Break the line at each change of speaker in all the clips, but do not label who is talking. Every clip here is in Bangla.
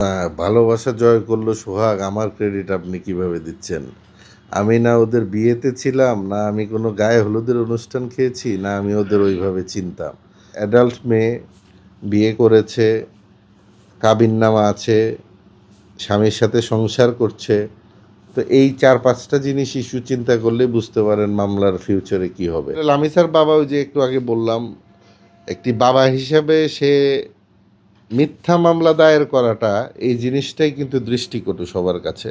আহ, ভালোবাসা জয় করল সোহাগ আমার ক্রেডিট আপনি কীভাবে দিচ্ছেন? আমি না ওদের বিয়েতে ছিলাম না আমি কোনো গায়ে হলুদের অনুষ্ঠান খেয়েছি না আমি ওদের ওইভাবে চিনতাম। অ্যাডাল্ট মেয়ে বিয়ে করেছে কাবিননামা আছে স্বামীর সাথে সংসার করছে। তো এই চার পাঁচটা জিনিস ইস্যু চিন্তা করলে বুঝতে পারেন মামলার ফিউচারে কি হবে। লামিসার বাবা ওই যে একটু আগে বললাম একটি বাবা হিসাবে সে মিথ্যা মামলা দায়ের করাটা এই জিনিসটাই কিন্তু দৃষ্টিকটু সবার কাছে।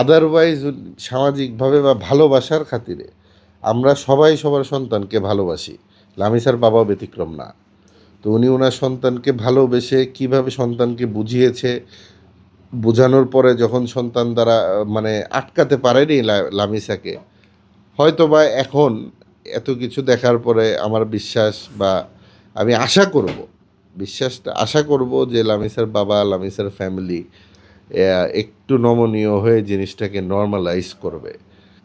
আদারওয়াইজ সামাজিকভাবে বা ভালোবাসার খাতিরে আমরা সবাই সবার সন্তানকে ভালোবাসি। লামিসার বাবা ব্যতিক্রম না। তো উনি ওনার সন্তানকে ভালোবেসে কীভাবে সন্তানকে বুঝিয়েছে, বোঝানোর পরে যখন সন্তান দ্বারা মানে আটকাতে পারেনি লামিসাকে হয়তো বা এখন এত কিছু দেখার পরে আমার বিশ্বাস বা আমি আশা করব বিশ্বাসটা, আশা করব যে লামিসার বাবা, লামিসার ফ্যামিলি একটু নমনীয় হয়ে জিনিসটাকে নর্মালাইজ করবে।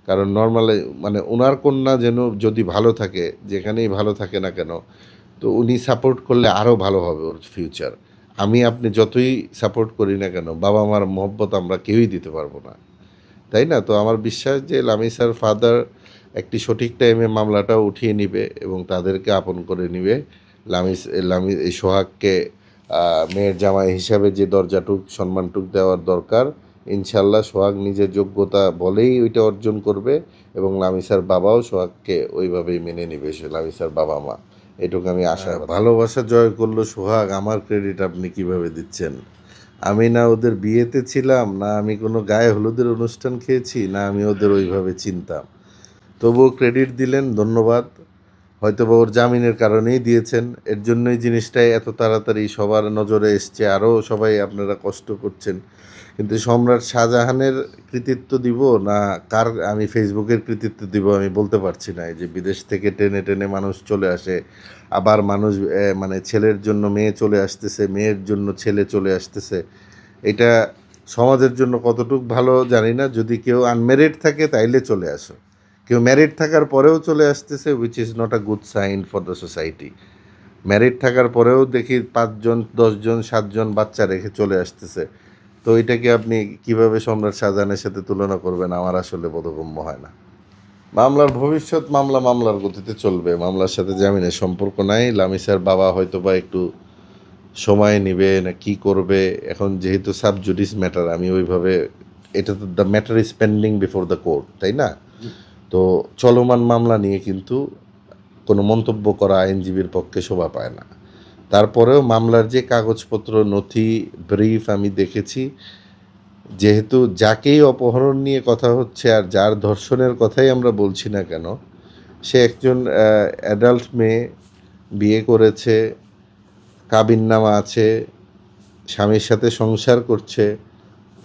কারণ নর্মালাই মানে ওনার কন্যা যেন যদি ভালো থাকে, যেখানেই ভালো থাকে না কেন, তো উনি সাপোর্ট করলে আরও ভালো হবে ওর ফিউচার আমি, আপনি যতই সাপোর্ট করি না কেন, বাবা মার মহব্বত আমরা কেউই দিতে পারব না। তাই না? তো আমার বিশ্বাস যে লামিসার ফাদার একটি সঠিক টাইমে মামলাটা উঠিয়ে নিবে এবং তাদেরকে আপন করে নিবে। লামিস লামি এই সোহাগকে মেয়ের জামাই হিসাবে যে দরজাটুক, সম্মানটুক দেওয়ার দরকার, ইনশাল্লাহ সোহাগ নিজের যোগ্যতা বলেই ওইটা অর্জন করবে এবং লামিসার বাবাও সোহাগকে ওইভাবেই মেনে নিবে, সে লামিসার বাবা মা। এটুকু আমি আশা ভালোবাসা জয় করল সোহাগ, আমার ক্রেডিট আপনি কীভাবে দিচ্ছেন? আমি না ওদের বিয়েতে ছিলাম, না আমি কোনো গায়ে হলুদের অনুষ্ঠান খেয়েছি, না আমি ওদের ওইভাবে চিনতাম। তবুও ক্রেডিট দিলেন, ধন্যবাদ। হয়তো বা ওর জামিনের কারণেই দিয়েছেন। এর জন্যই জিনিসটাই এত তাড়াতাড়ি সবার নজরে এসছে আরও সবাই আপনারা কষ্ট করছেন। কিন্তু সম্রাট শাহজাহানের কৃতিত্ব দিব না কার, আমি ফেসবুকের কৃতিত্ব দিব আমি বলতে পারছি না। এই যে বিদেশ থেকে টেনে টেনে মানুষ চলে আসে, আবার মানুষ মানে ছেলের জন্য মেয়ে চলে আসতেছে, মেয়ের জন্য ছেলে চলে আসতেছে। এটা সমাজের জন্য কতটুকু ভালো জানি না, যদি কেউ আনমেরিড থাকে তাইলে চলে আসো। কেউ ম্যারিড থাকার পরেও চলে আসতেছে which is not a good sign for the society married থাকার পরেও দেখি পাঁচজন, দশজন, সাতজন বাচ্চা রেখে চলে আসতেছে। তো এটাকে আপনি কীভাবে সম্রাট শাহজাহানের সাথে তুলনা করবেন? আমার আসলে বোধগম্য হয় না। মামলার ভবিষ্যৎ মামলা মামলার গতিতে চলবে। মামলার সাথে জামিনের সম্পর্ক নাই। লামিসার বাবা হয়তো বা একটু সময় নেবে না, কি করবে? এখন যেহেতু সাব জুডিস ম্যাটার আমি ওইভাবে, এটা তো the matter is pending before the court তাই না? তো চলমান মামলা নিয়ে কিন্তু কোনো মন্তব্য করা আইনজীবীর পক্ষে শোভা পায় না। তারপরেও মামলার যে কাগজপত্র, নথি, ব্রিফ আমি দেখেছি, যেহেতু যাকেই অপহরণ নিয়ে কথা হচ্ছে আর যার ধর্ষণের কথাই আমরা বলছি না কেন, সে একজন অ্যাডাল্ট মেয়ে, বিয়ে করেছে, কাবিননামা আছে, স্বামীর সাথে সংসার করছে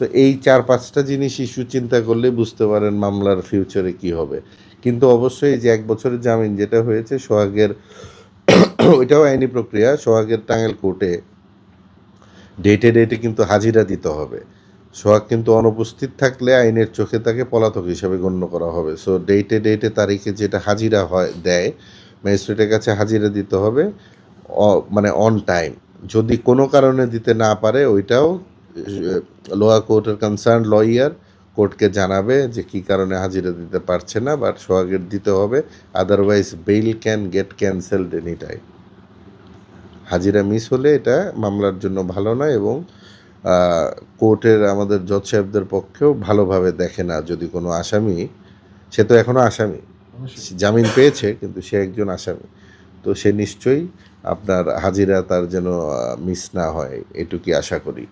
তো এই চার, পাঁচটা জিনিস ইস্যু চিন্তা করলে বুঝতে পারেন মামলার ফিউচারে কি হবে। কিন্তু অবশ্যই যে এক বছরের জামিন যেটা হয়েছে, সোহাগের ওইটাও আইনি প্রক্রিয়া, সোহাগের টাঙ্গেল কোর্টে ডেটে ডেটে কিন্তু হাজিরা দিতে হবে। সোহাগ কিন্তু অনুপস্থিত থাকলে আইনের চোখে তাকে পলাতক হিসাবে গণ্য করা হবে। সো ডেটে ডেটে তারিখে যেটা হাজিরা হয়, দেয়, ম্যাজিস্ট্রেটের কাছে হাজিরা দিতে হবে মানে অন টাইম যদি কোনো কারণে দিতে না পারে, ওইটাও লোয়ার কোর্টের কনসার্ন লয়ার কোর্টকে জানাবে যে কী কারণে হাজিরা দিতে পারছে না বাট সোহাগের দিতে হবে otherwise bail can get cancelled any time হাজিরা মিস হলে এটা মামলার জন্য ভালো নয় এবং কোর্টের আমাদের জজ সাহেবদের পক্ষেও ভালোভাবে দেখে না যদি কোনো আসামি। সে তো এখনও আসামি। জামিন পেয়েছে কিন্তু সে একজন আসামি। তো সে নিশ্চয়ই আপনার হাজিরা তার যেন মিস না হয় এটুকুই আশা করি।